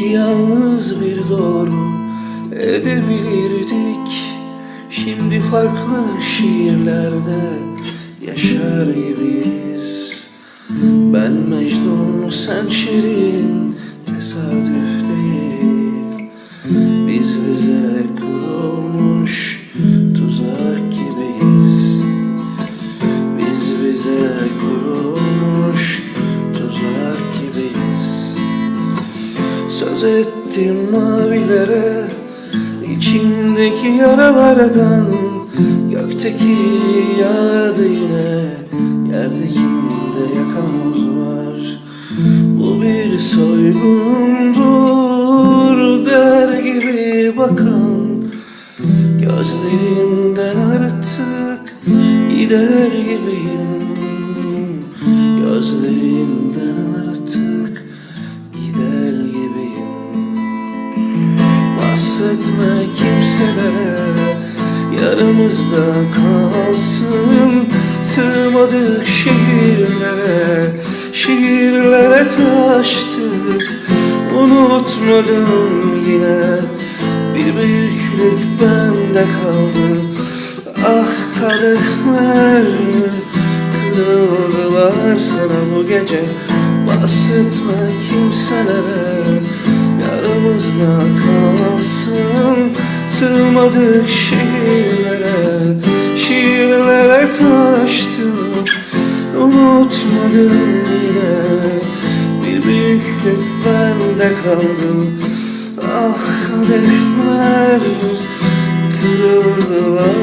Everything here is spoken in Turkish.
Belki yalnız bir doğru edebilirdik. Şimdi farklı şiirlerde yaşar gibiyiz. Ben Mecnun sen Şirin tesadüf Söz ettim mavilere içimdeki yaralardan Gökteki yağdı yine Yerdekinde yakamız var Bu bir soygundur Der gibi bakan Gözlerimden artık gider gibiyim. Gözlerimden Bahsetme kimselere Yaramızda kalsın. Sığmadık şehirlere Şehirlere taştık. Unutmadım yine Bir büyüklük bende kaldı. Ah kadehler Kırıldılar sana bu gece. Bahsetme kimselere Yaramızda kalsın Sığmadık şehirlere Şiirlere taştık Unutmadım yine Bir büyüklük bende kaldı. Ah kadehler Kırıldılar